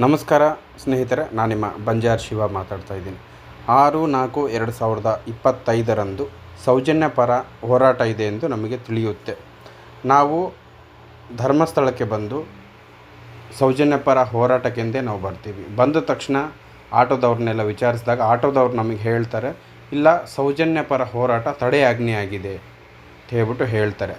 ನಮಸ್ಕಾರ ಸ್ನೇಹಿತರೆ, ನಾನು ನಿಮ್ಮ ಬಂಜಾರ್ ಶಿವ ಮಾತಾಡ್ತಾ ಇದ್ದೀನಿ. ಆರು ನಾಲ್ಕು ಎರಡು ಸಾವಿರದ ಇಪ್ಪತ್ತೈದರಂದು ಸೌಜನ್ಯ ಪರ ಹೋರಾಟ ಇದೆ ಎಂದು ನಮಗೆ ತಿಳಿಯುತ್ತೆ. ನಾವು ಧರ್ಮಸ್ಥಳಕ್ಕೆ ಬಂದು ಸೌಜನ್ಯ ಪರ ಹೋರಾಟಕ್ಕೆಂದೇ ನಾವು ಬರ್ತೀವಿ. ಬಂದ ತಕ್ಷಣ ಆಟೋದವ್ರನ್ನೆಲ್ಲ ವಿಚಾರಿಸಿದಾಗ ಆಟೋದವ್ರು ನಮಗೆ ಹೇಳ್ತಾರೆ, ಇಲ್ಲ ಸೌಜನ್ಯ ಪರ ಹೋರಾಟ ತಡೆಯಾಜ್ಞೆ ಆಗಿದೆ ಅಂತ ಹೇಳ್ಬಿಟ್ಟು ಹೇಳ್ತಾರೆ.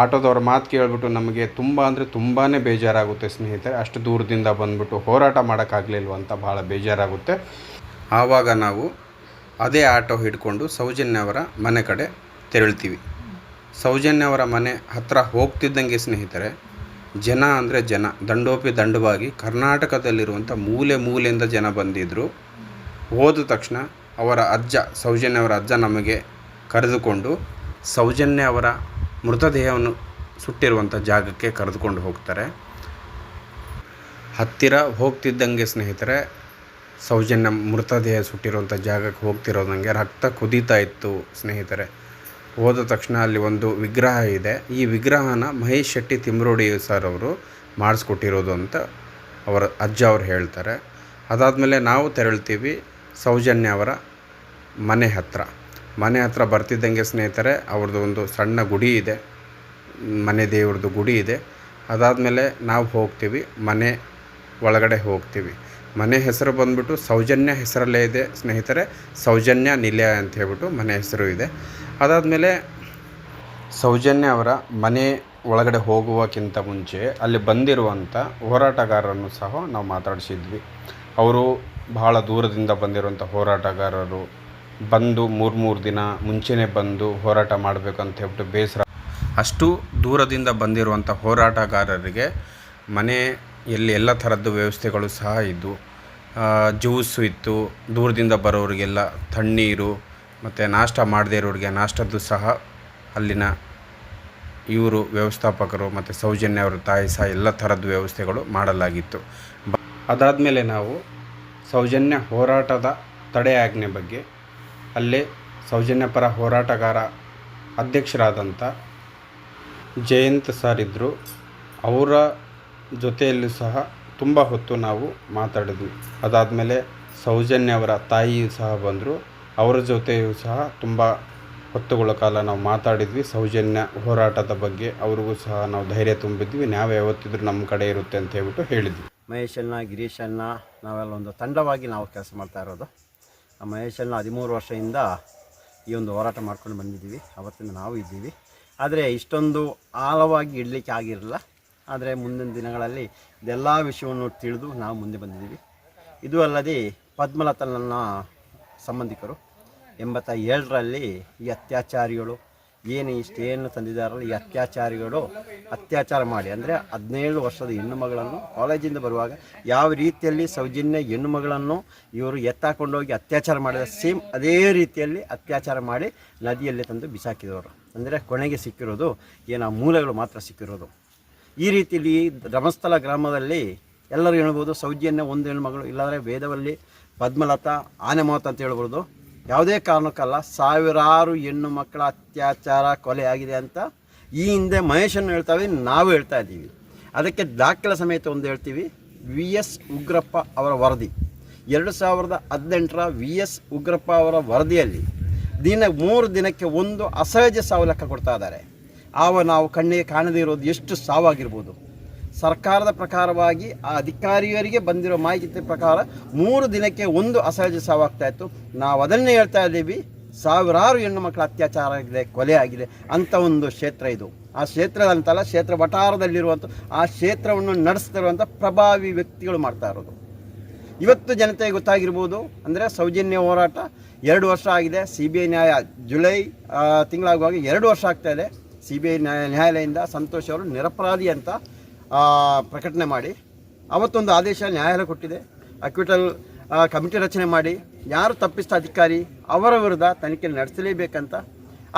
ಆಟೋದವ್ರ ಮಾತು ಕೇಳಿಬಿಟ್ಟು ನಮಗೆ ತುಂಬ ಅಂದರೆ ತುಂಬಾ ಬೇಜಾರಾಗುತ್ತೆ ಸ್ನೇಹಿತರೆ. ಅಷ್ಟು ದೂರದಿಂದ ಬಂದುಬಿಟ್ಟು ಹೋರಾಟ ಮಾಡೋಕ್ಕಾಗಲಿಲ್ವ ಅಂತ ಭಾಳ ಬೇಜಾರಾಗುತ್ತೆ. ಆವಾಗ ನಾವು ಅದೇ ಆಟೋ ಹಿಡ್ಕೊಂಡು ಸೌಜನ್ಯವರ ಮನೆ ಕಡೆ ತೆರಳ್ತೀವಿ. ಸೌಜನ್ಯವರ ಮನೆ ಹತ್ತಿರ ಹೋಗ್ತಿದ್ದಂಗೆ ಸ್ನೇಹಿತರೆ, ಜನ ಅಂದರೆ ಜನ, ದಂಡೋಪಿ ದಂಡವಾಗಿ ಕರ್ನಾಟಕದಲ್ಲಿರುವಂಥ ಮೂಲೆ ಮೂಲೆಯಿಂದ ಜನ ಬಂದಿದ್ದರು ಹೋದ ತಕ್ಷಣ ಅವರ ಅಜ್ಜ ಸೌಜನ್ಯವರ ಅಜ್ಜ ನಮಗೆ ಕರೆದುಕೊಂಡು ಸೌಜನ್ಯ ಅವರ ಮೃತದೇಹವನ್ನು ಸುಟ್ಟಿರುವಂಥ ಜಾಗಕ್ಕೆ ಕರೆದುಕೊಂಡು ಹೋಗ್ತಾರೆ. ಹತ್ತಿರ ಹೋಗ್ತಿದ್ದಂಗೆ ಸ್ನೇಹಿತರೆ, ಸೌಜನ್ಯ ಮೃತದೇಹ ಸುಟ್ಟಿರುವಂಥ ಜಾಗಕ್ಕೆ ಹೋಗ್ತಿರೋದಂಗೆ ರಕ್ತ ಕುದೀತಾ ಇತ್ತು ಸ್ನೇಹಿತರೆ. ಹೋದ ತಕ್ಷಣ ಅಲ್ಲಿ ಒಂದು ವಿಗ್ರಹ ಇದೆ. ಈ ವಿಗ್ರಹನ ಮಹೇಶ್ ಶೆಟ್ಟಿ ತಿಮ್ರೋಡಿ ಸರ್ ಅವರು ಮಾಡಿಸ್ಕೊಟ್ಟಿರೋದು ಅಂತ ಅವರ ಅಜ್ಜ ಅವ್ರು ಹೇಳ್ತಾರೆ. ಅದಾದಮೇಲೆ ನಾವು ತೆರಳ್ತೀವಿ ಸೌಜನ್ಯ ಅವರ ಮನೆ ಹತ್ರ. ಮನೆ ಹತ್ರ ಬರ್ತಿದ್ದಂಗೆ ಸ್ನೇಹಿತರೆ ಅವ್ರದ್ದು ಒಂದು ಸಣ್ಣ ಗುಡಿ ಇದೆ. ಮನೆ ದೇವ್ರದ್ದು ಗುಡಿ ಇದೆ. ಅದಾದಮೇಲೆ ನಾವು ಹೋಗ್ತೀವಿ, ಮನೆ ಒಳಗಡೆ ಹೋಗ್ತೀವಿ. ಮನೆ ಹೆಸರು ಬಂದ್ಬಿಟ್ಟು ಸೌಜನ್ಯ ಹೆಸರಲ್ಲೇ ಇದೆ ಸ್ನೇಹಿತರೆ, ಸೌಜನ್ಯ ನಿಲಯ ಅಂತ ಹೇಳ್ಬಿಟ್ಟು ಮನೆ ಹೆಸರು ಇದೆ. ಅದಾದಮೇಲೆ ಸೌಜನ್ಯ ಅವರ ಮನೆ ಒಳಗಡೆ ಹೋಗುವಕ್ಕಿಂತ ಮುಂಚೆ ಅಲ್ಲಿ ಬಂದಿರುವಂಥ ಹೋರಾಟಗಾರರನ್ನು ಸಹ ನಾವು ಮಾತಾಡಿಸಿದ್ವಿ. ಅವರು ಬಹಳ ದೂರದಿಂದ ಬಂದಿರುವಂಥ ಹೋರಾಟಗಾರರು ಬಂದು ಮೂರು ಮೂರು ದಿನ ಮುಂಚೆನೇ ಬಂದು ಹೋರಾಟ ಮಾಡಬೇಕಂತ ಹೇಳ್ಬಿಟ್ಟು ಬೇಸರ. ಅಷ್ಟು ದೂರದಿಂದ ಬಂದಿರುವಂಥ ಹೋರಾಟಗಾರರಿಗೆ ಮನೆಯಲ್ಲಿ ಎಲ್ಲ ಥರದ್ದು ವ್ಯವಸ್ಥೆಗಳು ಸಹ ಇದ್ದವು ಜ್ಯೂಸು ಇತ್ತು, ದೂರದಿಂದ ಬರೋರಿಗೆಲ್ಲ ತಣ್ಣೀರು ಮತ್ತು ನಾಷ್ಟ ಮಾಡದೇ ಇರೋರಿಗೆ ನಾಷ್ಟದ್ದು ಸಹ ಅಲ್ಲಿನ ಇವರು ವ್ಯವಸ್ಥಾಪಕರು ಮತ್ತು ಸೌಜನ್ಯ ಅವರ ತಾಯಿ ಸಹ ಎಲ್ಲ ಥರದ್ದು ವ್ಯವಸ್ಥೆಗಳು ಮಾಡಲಾಗಿತ್ತು. ಅದಾದಮೇಲೆ ನಾವು ಸೌಜನ್ಯ ಹೋರಾಟದ ತಡೆಯಾಜ್ಞೆ ಬಗ್ಗೆ ಅಲ್ಲೇ ಸೌಜನ್ಯಪರ ಹೋರಾಟಗಾರ ಅಧ್ಯಕ್ಷರಾದಂಥ ಜಯಂತ್ ಸರ್ ಇದ್ದರು ಅವರ ಜೊತೆಯಲ್ಲೂ ಸಹ ತುಂಬ ಹೊತ್ತು ನಾವು ಮಾತಾಡಿದ್ವಿ. ಅದಾದಮೇಲೆ ಸೌಜನ್ಯ ಅವರ ತಾಯಿಯೂ ಸಹ ಬಂದರು. ಅವರ ಜೊತೆಯೂ ಸಹ ತುಂಬ ಹೊತ್ತುಗಳ ಕಾಲ ನಾವು ಮಾತಾಡಿದ್ವಿ. ಸೌಜನ್ಯ ಹೋರಾಟದ ಬಗ್ಗೆ ಅವ್ರಿಗೂ ಸಹ ನಾವು ಧೈರ್ಯ ತುಂಬಿದ್ವಿ. ನಾವು ಯಾವತ್ತಿದ್ರೂ ನಮ್ಮ ಕಡೆ ಇರುತ್ತೆ ಅಂತ ಹೇಳ್ಬಿಟ್ಟು ಹೇಳಿದ್ವಿ. ಮಹೇಶಣ್ಣ ಗಿರೀಶಣ್ಣ ನಾವೆಲ್ಲ ಒಂದು ತಂಡವಾಗಿ ನಾವು ಕೆಲಸ ಮಾಡ್ತಾ ಇರೋದು. ಆ ಮಹೇಶನ ಹದಿಮೂರು ವರ್ಷದಿಂದ ಈ ಒಂದು ಹೋರಾಟ ಮಾಡ್ಕೊಂಡು ಬಂದಿದ್ದೀವಿ. ಅವತ್ತಿಂದ ನಾವು ಇದ್ದೀವಿ. ಆದರೆ ಇಷ್ಟೊಂದು ಆಳವಾಗಿ ಇಡಲಿಕ್ಕೆ ಆಗಿರಲಿಲ್ಲ. ಆದರೆ ಮುಂದಿನ ದಿನಗಳಲ್ಲಿ ಇದೆಲ್ಲ ವಿಷಯವನ್ನು ತಿಳಿದು ನಾವು ಮುಂದೆ ಬಂದಿದ್ದೀವಿ. ಇದು ಅಲ್ಲದೆ ಪದ್ಮಲತಾ ನನ್ನ ಸಂಬಂಧಿಕರು. ಎಂಬತ್ತ ಏಳರಲ್ಲಿ ಈ ಅತ್ಯಾಚಾರಿಗಳು ಏನು ಇಷ್ಟೇನು ತಂದಿದ್ದಾರಲ್ಲ ಈ ಅತ್ಯಾಚಾರಿಗಳು ಅತ್ಯಾಚಾರ ಮಾಡಿ. ಅಂದರೆ ಹದಿನೇಳು ವರ್ಷದ ಹೆಣ್ಣು ಮಗಳನ್ನು ಕಾಲೇಜಿಂದ ಬರುವಾಗ ಯಾವ ರೀತಿಯಲ್ಲಿ ಸೌಜನ್ಯ ಹೆಣ್ಣು ಮಗಳನ್ನು ಇವರು ಎತ್ತಾಕೊಂಡೋಗಿ ಅತ್ಯಾಚಾರ ಮಾಡಿದ ಸೇಮ್ ಅದೇ ರೀತಿಯಲ್ಲಿ ಅತ್ಯಾಚಾರ ಮಾಡಿ ನದಿಯಲ್ಲಿ ತಂದು ಬಿಸಾಕಿದವರು. ಅಂದರೆ ಕೊನೆಗೆ ಸಿಕ್ಕಿರೋದು ಏನು ಮೂಲೆಗಳು ಮಾತ್ರ ಸಿಕ್ಕಿರೋದು. ಈ ರೀತಿಯಲ್ಲಿ ಧರ್ಮಸ್ಥಳ ಗ್ರಾಮದಲ್ಲಿ ಎಲ್ಲರೂ ಹೇಳ್ಬೋದು ಸೌಜನ್ಯ ಒಂದು ಹೆಣ್ಮಗಳು ಇಲ್ಲಾಂದರೆ ವೇದವಲ್ಲಿ ಪದ್ಮಲತಾ ಆನೆ ಮಾತು ಅಂತ ಹೇಳ್ಬೋದು. ಯಾವುದೇ ಕಾರಣಕ್ಕಲ್ಲ ಸಾವಿರಾರು ಹೆಣ್ಣು ಮಕ್ಕಳ ಅತ್ಯಾಚಾರ ಕೊಲೆ ಆಗಿದೆ ಅಂತ ಈ ಹಿಂದೆ ಮಹೇಶನ್ನು ಹೇಳ್ತಾವೆ, ನಾವು ಹೇಳ್ತಾ ಇದ್ದೀವಿ. ಅದಕ್ಕೆ ದಾಖಲೆ ಸಮೇತ ಒಂದು ಹೇಳ್ತೀವಿ. ವಿ ಎಸ್ ಉಗ್ರಪ್ಪ ಅವರ ವರದಿ. ಎರಡು ಸಾವಿರದ ಹದಿನೆಂಟರ ವಿ ಎಸ್ ಉಗ್ರಪ್ಪ ಅವರ ವರದಿಯಲ್ಲಿ ದಿನ, ಮೂರು ದಿನಕ್ಕೆ ಒಂದು ಅಸಹಜ ಸಾವು ಲೆಕ್ಕ ಕೊಡ್ತಾ ಇದ್ದಾರೆ. ಆವ ನಾವು ಕಣ್ಣಿಗೆ ಕಾಣದೇ ಇರೋದು ಎಷ್ಟು ಸಾವಾಗಿರ್ಬೋದು. ಸರ್ಕಾರದ ಪ್ರಕಾರವಾಗಿ ಆ ಅಧಿಕಾರಿಯರಿಗೆ ಬಂದಿರೋ ಮಾಹಿತಿ ಪ್ರಕಾರ ಮೂರು ದಿನಕ್ಕೆ ಒಂದು ಅಸಹಜ ಸಾವಾಗ್ತಾ ಇತ್ತು. ನಾವು ಅದನ್ನೇ ಹೇಳ್ತಾ ಇದ್ದೀವಿ. ಸಾವಿರಾರು ಹೆಣ್ಣು ಮಕ್ಕಳ ಅತ್ಯಾಚಾರ ಆಗಿದೆ, ಕೊಲೆ ಆಗಿದೆ. ಅಂಥ ಒಂದು ಕ್ಷೇತ್ರ ಇದು. ಆ ಕ್ಷೇತ್ರದಂತಲ್ಲ ಕ್ಷೇತ್ರ ವಟಾರದಲ್ಲಿರುವಂಥ ಆ ಕ್ಷೇತ್ರವನ್ನು ನಡೆಸ್ತಿರುವಂಥ ಪ್ರಭಾವಿ ವ್ಯಕ್ತಿಗಳು ಮಾಡ್ತಾ ಇರೋದು. ಇವತ್ತು ಜನತೆಗೆ ಗೊತ್ತಾಗಿರ್ಬೋದು. ಅಂದರೆ ಸೌಜನ್ಯ ಹೋರಾಟ ಎರಡು ವರ್ಷ ಆಗಿದೆ. ಸಿ ಬಿ ಐ ನ್ಯಾಯ ಜುಲೈ ತಿಂಗಳಾಗುವಾಗ ಎರಡು ವರ್ಷ ಆಗ್ತಾ ಇದೆ. ಸಿ ಬಿ ಐ ನ್ಯಾಯ, ನ್ಯಾಯಾಲಯದಿಂದ ಸಂತೋಷ್ ಅವರು ನಿರಪರಾಧಿ ಅಂತ ಪ್ರಕಟಣೆ ಮಾಡಿ. ಅವತ್ತೊಂದು ಆದೇಶ ನ್ಯಾಯಾಲಯ ಕೊಟ್ಟಿದೆ. ಅಕ್ವಿಟಲ್ ಕಮಿಟಿ ರಚನೆ ಮಾಡಿ. ಯಾರು ತಪ್ಪಿಸಿದ ಅಧಿಕಾರಿ ಅವರ ವಿರುದ್ಧ ತನಿಖೆ ನಡೆಸಲೇಬೇಕಂತ.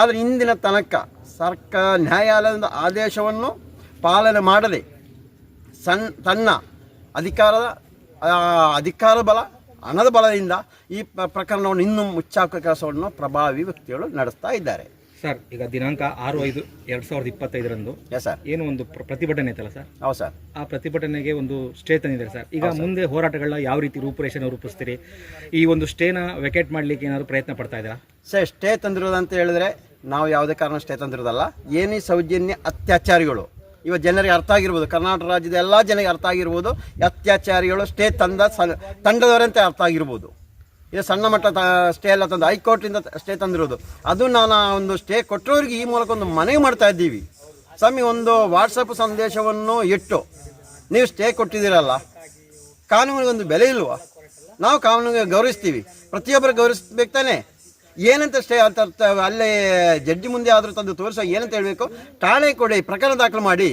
ಆದರೆ ಇಂದಿನ ತನಕ ಸರ್ಕಾರ ನ್ಯಾಯಾಲಯದ ಆದೇಶವನ್ನು ಪಾಲನೆ ಮಾಡದೆ ಸಣ್ಣ ತನ್ನ ಅಧಿಕಾರದ ಅಧಿಕಾರ ಬಲ, ಹಣದ ಬಲದಿಂದ ಈ ಪ್ರಕರಣವನ್ನು ಇನ್ನೂ ಮುಚ್ಚಾಕುವ ಕೆಲಸವನ್ನು ಪ್ರಭಾವಿ ವ್ಯಕ್ತಿಗಳು ನಡೆಸ್ತಾ ಇದ್ದಾರೆ. ಸರ್ ಈಗ ದಿನಾಂಕ ಆರು ಐದು ಎರಡ್ ಸಾವಿರದ ಇಪ್ಪತ್ತೈದರಂದು ಎಸ್ ಸರ್ ಏನು ಒಂದು ಪ್ರ- ಪ್ರತಿಭಟನೆ ಐತಲ್ಲ ಸರ್? ಹೌದು ಸರ್. ಆ ಪ್ರತಿಭಟನೆಗೆ ಒಂದು ಸ್ಟೇ ತಂದಿದ್ದಾರೆ ಸರ್. ಈಗ ಮುಂದೆ ಹೋರಾಟಗಳನ್ನ ಯಾವ ರೀತಿ ರೂಪುರೇಷೆನ ರೂಪಿಸ್ತೀರಿ? ಈ ಒಂದು ಸ್ಟೇನ ವೆಕೇಟ್ ಮಾಡ್ಲಿಕ್ಕೆ ಏನಾದ್ರು ಪ್ರಯತ್ನ ಪಡ್ತಾ ಇದ್ದೀರಾ? ಸರ್ ಸ್ಟೇ ತಂದಿರೋದು ಅಂತ ಹೇಳಿದ್ರೆ ನಾವು ಯಾವುದೇ ಕಾರಣ ಸ್ಟೇ ತಂದಿರೋದಲ್ಲ ಏನೇ ಸೌಜನ್ಯ ಅತ್ಯಾಚಾರಿಗಳು ಇವ ಜನರಿಗೆ ಅರ್ಥ ಆಗಿರ್ಬೋದು ಕರ್ನಾಟಕ ರಾಜ್ಯದ ಎಲ್ಲ ಜನರಿಗೆ ಅರ್ಥ ಆಗಿರ್ಬೋದು ಅತ್ಯಾಚಾರಿಗಳು ಸ್ಟೇ ತಂದ ಸ- ತಂಡದವರಂತೆ ಅರ್ಥ ಆಗಿರ್ಬೋದು. ಇದು ಸಣ್ಣ ಮಟ್ಟ ಸ್ಟೇ ಎಲ್ಲ ತಂದು ಹೈಕೋರ್ಟಿಂದ ಸ್ಟೇ ತಂದಿರೋದು. ಅದು ನಾನು ಒಂದು ಸ್ಟೇ ಕೊಟ್ಟವರಿಗೆ ಈ ಮೂಲಕ ಒಂದು ಮನವಿ ಮಾಡ್ತಾ ಇದ್ದೀವಿ. ಸ್ವಾಮಿ, ಒಂದು ವಾಟ್ಸಪ್ ಸಂದೇಶವನ್ನು ಇಟ್ಟು, ನೀವು ಸ್ಟೇ ಕೊಟ್ಟಿದ್ದೀರಲ್ಲ, ಕಾನೂನಿಗೆ ಒಂದು ಬೆಲೆ ಇಲ್ವಾ? ನಾವು ಕಾನೂನಿಗೆ ಗೌರವಿಸ್ತೀವಿ. ಪ್ರತಿಯೊಬ್ಬರು ಗೌರವಿಸ್ಬೇಕು ತಾನೆ. ಏನಂತ ಸ್ಟೇ ಅಂತ ಅಲ್ಲೇ ಜಡ್ಜಿ ಮುಂದೆ ಆದರೂ ತಂದು ತೋರಿಸೋ ಏನಂತ ಹೇಳಬೇಕು? ಠಾಣೆ ಕೊಡಿ, ಪ್ರಕರಣ ದಾಖಲು ಮಾಡಿ.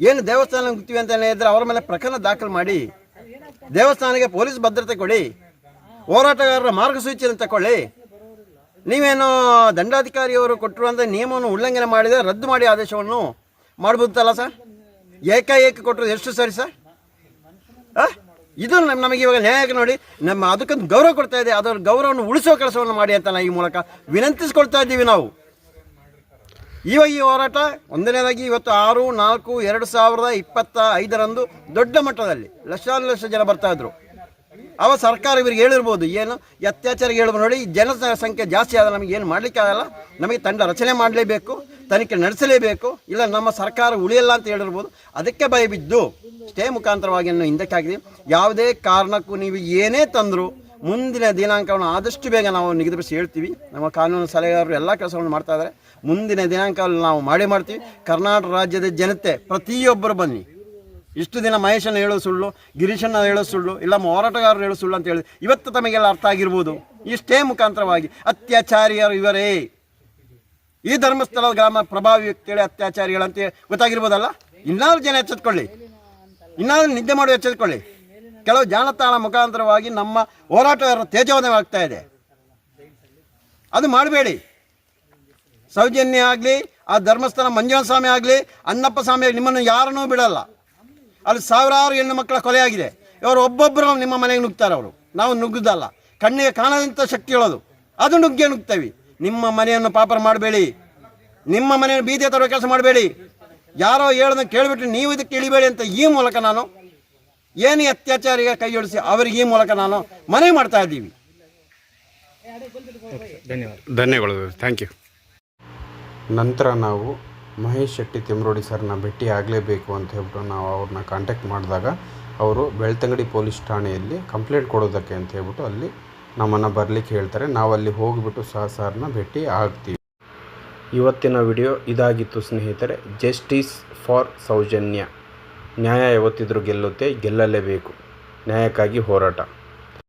ಏನು ದೇವಸ್ಥಾನ ಹೋಗ್ತೀವಿ ಅಂತ ಹೇಳಿದ್ರೆ ಅವರ ಮೇಲೆ ಪ್ರಕರಣ ದಾಖಲು ಮಾಡಿ. ದೇವಸ್ಥಾನಕ್ಕೆ ಪೊಲೀಸ್ ಭದ್ರತೆ ಕೊಡಿ. ಹೋರಾಟಗಾರರ ಮಾರ್ಗಸೂಚಿಯನ್ನು ತಗೊಳ್ಳಿ ನೀವೇನು ದಂಡಾಧಿಕಾರಿಯವರು ಕೊಟ್ಟಿರುವಂಥ ನಿಯಮವನ್ನು ಉಲ್ಲಂಘನೆ ಮಾಡಿದರೆ ರದ್ದು ಮಾಡಿ ಆದೇಶವನ್ನು ಮಾಡ್ಬೋದಲ್ಲ ಸರ್? ಏಕಾಏಕಿ ಕೊಟ್ಟರು ಎಷ್ಟು ಸರಿ ಸರ್? ಇದು ನಮ್ಮ ನಮಗೆ ಇವಾಗ ನ್ಯಾಯಕ್ಕೆ ನೋಡಿ, ನಮ್ಮ ಅದಕ್ಕೊಂದು ಗೌರವ ಕೊಡ್ತಾ ಇದೆ. ಅದರ ಗೌರವವನ್ನು ಉಳಿಸೋ ಕೆಲಸವನ್ನು ಮಾಡಿ ಅಂತ ನಾವು ಈ ಮೂಲಕ ವಿನಂತಿಸ್ಕೊಳ್ತಾ ಇದ್ದೀವಿ ನಾವು. ಇವಾಗ ಈ ಹೋರಾಟ ಒಂದನೇದಾಗಿ ಇವತ್ತು ಆರು, ನಾಲ್ಕು, ಎರಡು ಸಾವಿರದ ಇಪ್ಪತ್ತ ಐದರಂದು ದೊಡ್ಡ ಮಟ್ಟದಲ್ಲಿ ಲಕ್ಷಾನು ಲಕ್ಷ ಜನ ಬರ್ತಾ ಇದ್ರು. ಅವ ಸರ್ಕಾರ ಇವರಿಗೆ ಹೇಳಿರ್ಬೋದು, ಏನು ಅತ್ಯಾಚಾರ ಅತ್ಯಾಚಾರಿಗೆ ಹೇಳ್ಬೋದು ನೋಡಿ, ಜನಸಂಖ್ಯೆ ಜಾಸ್ತಿ ಆದ ನಮಗೆ ಏನು ಮಾಡಲಿಕ್ಕೆ ಆಗಲ್ಲ. ನಮಗೆ ತಂಡ ರಚನೆ ಮಾಡಲೇಬೇಕು, ತನಿಖೆ ನಡೆಸಲೇಬೇಕು, ಇಲ್ಲ ನಮ್ಮ ಸರ್ಕಾರ ಉಳಿಯಲ್ಲ ಅಂತ ಹೇಳಿರ್ಬೋದು. ಅದಕ್ಕೆ ಭಯ ಬಿದ್ದು, ಸ್ಟೇ ಮುಖಾಂತರವಾಗಿ ನಾವು ಹಿಂದಕ್ಕೆ ಹಾಕಿದ್ವಿ. ಯಾವುದೇ ಕಾರಣಕ್ಕೂ ನೀವು ಏನೇ ತಂದರೂ ಮುಂದಿನ ದಿನಾಂಕವನ್ನು ಆದಷ್ಟು ಬೇಗ ನಾವು ನಿಗದಿಪಡಿಸಿ ಹೇಳ್ತೀವಿ. ನಮ್ಮ ಕಾನೂನು ಸಲಹೆಗಾರರು ಎಲ್ಲ ಕೆಲಸಗಳನ್ನು ಮಾಡ್ತಾ ಇದ್ದಾರೆ. ಮುಂದಿನ ದಿನಾಂಕವನ್ನು ನಾವು ಮಾಡೇ ಮಾಡ್ತೀವಿ. ಕರ್ನಾಟಕ ರಾಜ್ಯದ ಜನತೆ, ಪ್ರತಿಯೊಬ್ಬರು ಬನ್ನಿ. ಇಷ್ಟು ದಿನ ಮಹೇಶನ ಹೇಳೋ ಸುಳ್ಳು, ಗಿರೀಶನ ಹೇಳೋ ಸುಳ್ಳು, ಇಲ್ಲ ಹೋರಾಟಗಾರರು ಹೇಳೋ ಸುಳ್ಳು ಅಂತ ಹೇಳಿ ಇವತ್ತು ತಮಗೆಲ್ಲ ಅರ್ಥ ಆಗಿರ್ಬೋದು. ಇಷ್ಟೇ ಮುಖಾಂತರವಾಗಿ ಅತ್ಯಾಚಾರಿಯರು ಇವರೇ. ಈ ಧರ್ಮಸ್ಥಳ ಗ್ರಾಮ ಪ್ರಭಾವಿ ವ್ಯಕ್ತಿಗಳೇ ಅತ್ಯಾಚಾರಿಗಳಂತ ಗೊತ್ತಾಗಿರ್ಬೋದಲ್ಲ? ಇನ್ನಾದ್ರೂ ಜನ ಎಚ್ಚೆತ್ಕೊಳ್ಳಿ. ಇನ್ನಾದ್ರೂ ನಿದ್ದೆ ಮಾಡಿ ಎಚ್ಚೆತ್ಕೊಳ್ಳಿ. ಕೆಲವು ಜಾಲತಾಣ ಮುಖಾಂತರವಾಗಿ ನಮ್ಮ ಹೋರಾಟಗಾರರ ತೇಜೋದಯವಾಗ್ತಾ ಇದೆ. ಅದು ಮಾಡಬೇಡಿ. ಸೌಜನ್ಯ ಆಗಲಿ, ಆ ಧರ್ಮಸ್ಥಳ ಮಂಜುನಾಥ ಸ್ವಾಮಿ ಆಗಲಿ ಅನ್ನಪ್ಪ ಸ್ವಾಮಿ ಆಗಲಿ, ನಿಮ್ಮನ್ನು ಯಾರನ್ನೂ ಬಿಡಲ್ಲ. ಅಲ್ಲಿ ಸಾವಿರಾರು ಹೆಣ್ಣು ಮಕ್ಕಳ ಕೊಲೆ ಆಗಿದೆ ಇವರು ಒಬ್ಬೊಬ್ಬರು ನಿಮ್ಮ ಮನೆಗೆ ನುಗ್ತಾರೆ ಅವರು. ನಾವು ನುಗ್ಗುದಲ್ಲ. ಕಣ್ಣಿಗೆ ಕಾಣದಂಥ ಶಕ್ತಿ ಹೇಳೋದು ಅದು ನುಗ್ಗೆ ನುಗ್ತೇವೆ. ನಿಮ್ಮ ಮನೆಯನ್ನು ಪಾಪರ ಮಾಡಬೇಡಿ. ನಿಮ್ಮ ಮನೆಯನ್ನು ಬೀದಿ ತರುವ ಕೆಲಸ ಮಾಡಬೇಡಿ. ಯಾರೋ ಹೇಳೋದನ್ನು ಕೇಳಿಬಿಟ್ಟು ನೀವು ಇದಕ್ಕೆ ಇಳಿಬೇಡಿ ಅಂತ ಈ ಮೂಲಕ ನಾನು ಏನೇ ಅತ್ಯಾಚಾರಿಗೆ ಕೈ ಜೋಡಿಸಿ ಅವರಿಗೆ ಈ ಮೂಲಕ ನಾನು ಮನೆ ಮಾಡ್ತಾ ಇದ್ದೀವಿ. ಧನ್ಯವಾದ. ಧನ್ಯವಾದಗಳು. ಥ್ಯಾಂಕ್ ಯು ನಂತರ ನಾವು ಮಹೇಶ್ ಶೆಟ್ಟಿ ತಿಮ್ರೋಡಿ ಸರ್ನ ಭೇಟಿ ಆಗಲೇಬೇಕು ಅಂತ ಹೇಳ್ಬಿಟ್ಟು ನಾವು ಅವ್ರನ್ನ ಕಾಂಟ್ಯಾಕ್ಟ್ ಮಾಡಿದಾಗ ಅವರು ಬೆಳ್ತಂಗಡಿ ಪೊಲೀಸ್ ಠಾಣೆಯಲ್ಲಿ ಕಂಪ್ಲೇಂಟ್ ಕೊಡೋದಕ್ಕೆ ಅಂತ ಹೇಳ್ಬಿಟ್ಟು ಅಲ್ಲಿ ನಮ್ಮನ್ನು ಬರಲಿಕ್ಕೆ ಹೇಳ್ತಾರೆ. ನಾವು ಅಲ್ಲಿ ಹೋಗಿಬಿಟ್ಟು ಸಹ ಸರ್ನ ಭೇಟಿ ಆಗ್ತೀವಿ. ಇವತ್ತಿನ ವಿಡಿಯೋ ಇದಾಗಿತ್ತು ಸ್ನೇಹಿತರೆ. Justice for Soujanya. ನ್ಯಾಯ ಯಾವತ್ತಿದ್ರೂ ಗೆಲ್ಲುತ್ತೆ, ಗೆಲ್ಲಲೇಬೇಕು. ನ್ಯಾಯಕ್ಕಾಗಿ ಹೋರಾಟ.